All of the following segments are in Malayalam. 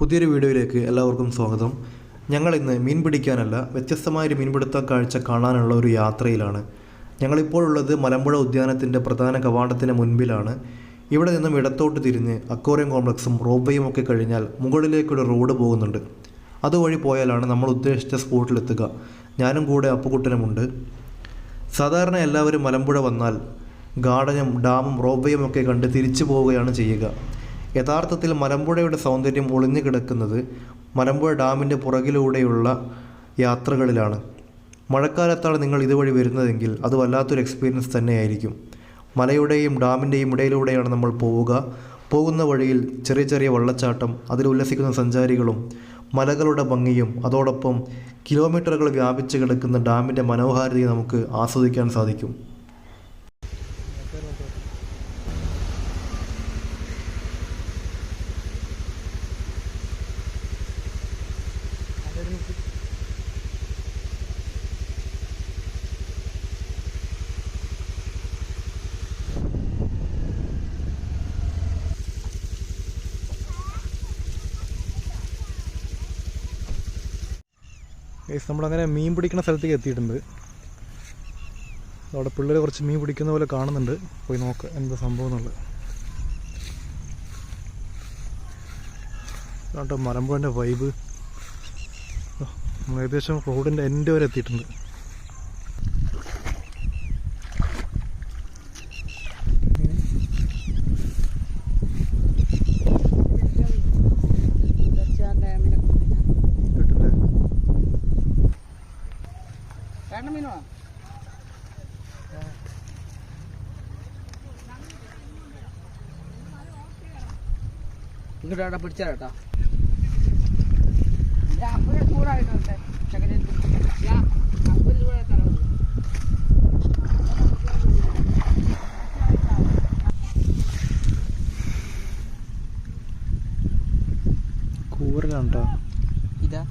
പുതിയൊരു വീഡിയോയിലേക്ക് എല്ലാവർക്കും സ്വാഗതം. ഞങ്ങൾ ഇന്ന് മീൻ പിടിക്കാനല്ല വ്യത്യസ്തമായൊരു മീൻപിടുത്ത കാഴ്ച കാണാനുള്ള ഒരു യാത്രയിലാണ്. ഞങ്ങളിപ്പോഴുള്ളത് മലമ്പുഴ ഉദ്യാനത്തിന്റെ പ്രധാന കവാടത്തിന് മുൻപിലാണ്. ഇവിടെ നിന്നും ഇടത്തോട്ട് തിരിഞ്ഞ് അക്വേറിയം കോംപ്ലക്സും റോബയും ഒക്കെ കഴിഞ്ഞാൽ മുകളിലേക്കൊരു റോഡ് പോകുന്നുണ്ട്. അതുവഴി പോയാലാണ് നമ്മൾ ഉദ്ദേശിച്ച സ്പോട്ടിലെത്തുക ഞാനും കൂടെ അപ്പുകുട്ടനുമുണ്ട് സാധാരണ എല്ലാവരും മലമ്പുഴ വന്നാൽ ഗാർഡനും ഡാമും റോബയും ഒക്കെ കണ്ട് തിരിച്ചു പോവുകയാണ് ചെയ്യുക. യഥാർത്ഥത്തിൽ മലമ്പുഴയുടെ സൗന്ദര്യം ഒളിഞ്ഞു കിടക്കുന്നത് മലമ്പുഴ ഡാമിന്റെ പുറകിലൂടെയുള്ള യാത്രകളിലാണ്. മഴക്കാലത്താണ് നിങ്ങൾ ഇതുവഴി വരുന്നതെങ്കിൽ അത് വല്ലാത്തൊരു എക്സ്പീരിയൻസ് തന്നെയായിരിക്കും. മലയുടെയും ഡാമിന്റെയും ഇടയിലൂടെയാണ് നമ്മൾ പോവുക. പോകുന്ന വഴിയിൽ ചെറിയ ചെറിയ വെള്ളച്ചാട്ടം അതിൽ ഉല്ലസിക്കുന്ന സഞ്ചാരികളും മലകളുടെ ഭംഗിയും അതോടൊപ്പം കിലോമീറ്ററുകൾ വ്യാപിച്ച് കിടക്കുന്ന ഡാമിന്റെ മനോഹാരിതയെ നമുക്ക് ആസ്വദിക്കാൻ സാധിക്കും. ഗൈസ് നമ്മളങ്ങനെ മീൻ പിടിക്കുന്ന സ്ഥലത്തേക്ക് എത്തിയിട്ടുണ്ട്. അവിടെ പിള്ളേർ കുറച്ച് മീൻ പിടിക്കുന്ന പോലെ കാണുന്നുണ്ട്. പോയി നോക്ക് എന്താ സംഭവം എന്നുള്ളത്. കേട്ടോ മലമ്പുഴന്റെ വൈബ് ഏകദേശം റോഡിന്റെ എൻഡ് വരെ എത്തിയിട്ടുണ്ട്. കിട്ടില്ലേ കേട്ടോ ഇതാ.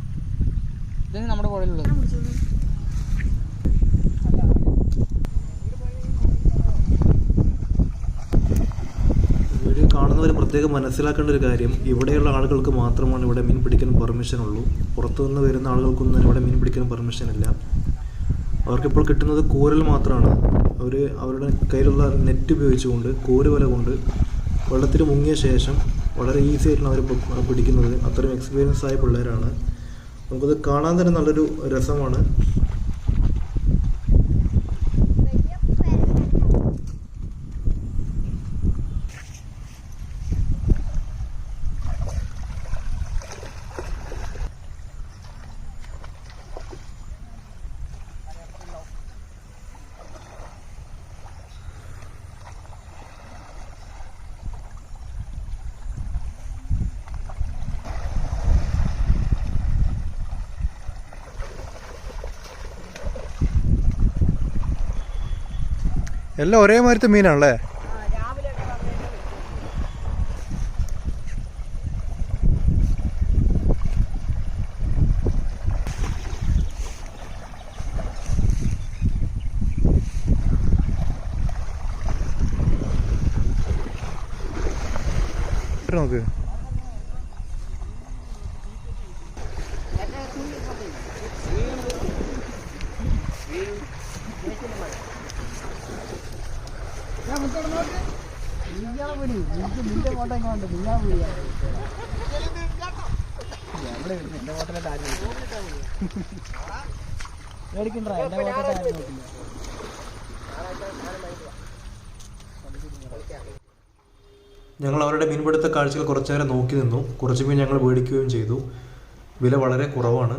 ഇതാണ് നമ്മുടെ പുഴയിലുള്ളത് വീഡിയോ കാണുന്നവർ പ്രത്യേകം മനസ്സിലാക്കേണ്ട ഒരു കാര്യം ഇവിടെയുള്ള ആളുകൾക്ക് മാത്രമാണ് ഇവിടെ മീൻ പിടിക്കാൻ പെർമിഷൻ ഉള്ളൂ. പുറത്തുനിന്ന് വരുന്ന ആളുകൾക്കൊന്നും ഇവിടെ മീൻ പിടിക്കാൻ പെർമിഷൻ ഇല്ല. അവർക്കിപ്പോൾ കിട്ടുന്നത് കൂരൽ മാത്രമാണ്. അവർ അവരുടെ കയ്യിലുള്ള നെറ്റ് ഉപയോഗിച്ചുകൊണ്ട് കൂര് വല കൊണ്ട് വെള്ളത്തിൽ മുങ്ങിയ ശേഷം വളരെ ഈസി ആയിട്ടാണ് അവർ പിടിക്കുന്നത്. അത്രയും എക്സ്പീരിയൻസ് ആയ പിള്ളേരാണ്. നമുക്കത് കാണാൻ തന്നെ നല്ലൊരു രസമാണ്. എല്ലാം ഒരേ മാതിരത്തെ മീനാണല്ലേ നോക്ക്. നിന്റെ ഫോട്ടോ എങ്ങനെ നിന്നാ പോയാ എവിടെ എന്റെ ഫോട്ടോയിലോട്ട് ആരും മേടിക്കണ്ട എന്റെ ഫോട്ടോയിട്ട് ആരും നോക്കില്ല ഞങ്ങൾ അവരുടെ മീൻപിടുത്ത കാഴ്ചകൾ കുറച്ചു നേരം നോക്കി നിന്നു. കുറച്ച് മീൻ ഞങ്ങൾ മേടിക്കുകയും ചെയ്തു. വില വളരെ കുറവാണ്.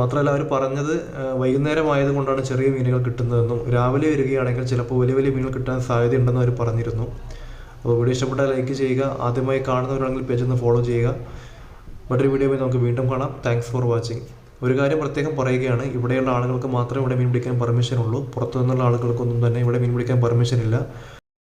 മാത്രമല്ല അവർ പറഞ്ഞത് വൈകുന്നേരം ആയതുകൊണ്ടാണ് ചെറിയ മീനുകൾ കിട്ടുന്നതെന്നും രാവിലെ വരികയാണെങ്കിൽ ചിലപ്പോൾ വലിയ വലിയ മീനുകൾ കിട്ടാൻ സാധ്യതയുണ്ടെന്ന് അവർ പറഞ്ഞിരുന്നു. അപ്പോൾ വീഡിയോ ഇഷ്ടപ്പെട്ടാൽ ലൈക്ക് ചെയ്യുക ആദ്യമായി കാണുന്നവരാണെങ്കിൽ പേജ് ഒന്ന് ഫോളോ ചെയ്യുക. മറ്റൊരു വീഡിയോയിൽ നമുക്ക് വീണ്ടും കാണാം. താങ്ക്സ് ഫോർ വാച്ചിങ് ഒരു കാര്യം പ്രത്യേകം പറയുകയാണ് ഇവിടെയുള്ള ആളുകൾക്ക് മാത്രമേ ഇവിടെ മീൻ പിടിക്കാൻ പെർമിഷൻ ഉള്ളൂ. പുറത്തു നിന്നുള്ള ആളുകൾക്കൊന്നും തന്നെ ഇവിടെ മീൻ പിടിക്കാൻ പെർമിഷൻ ഇല്ല.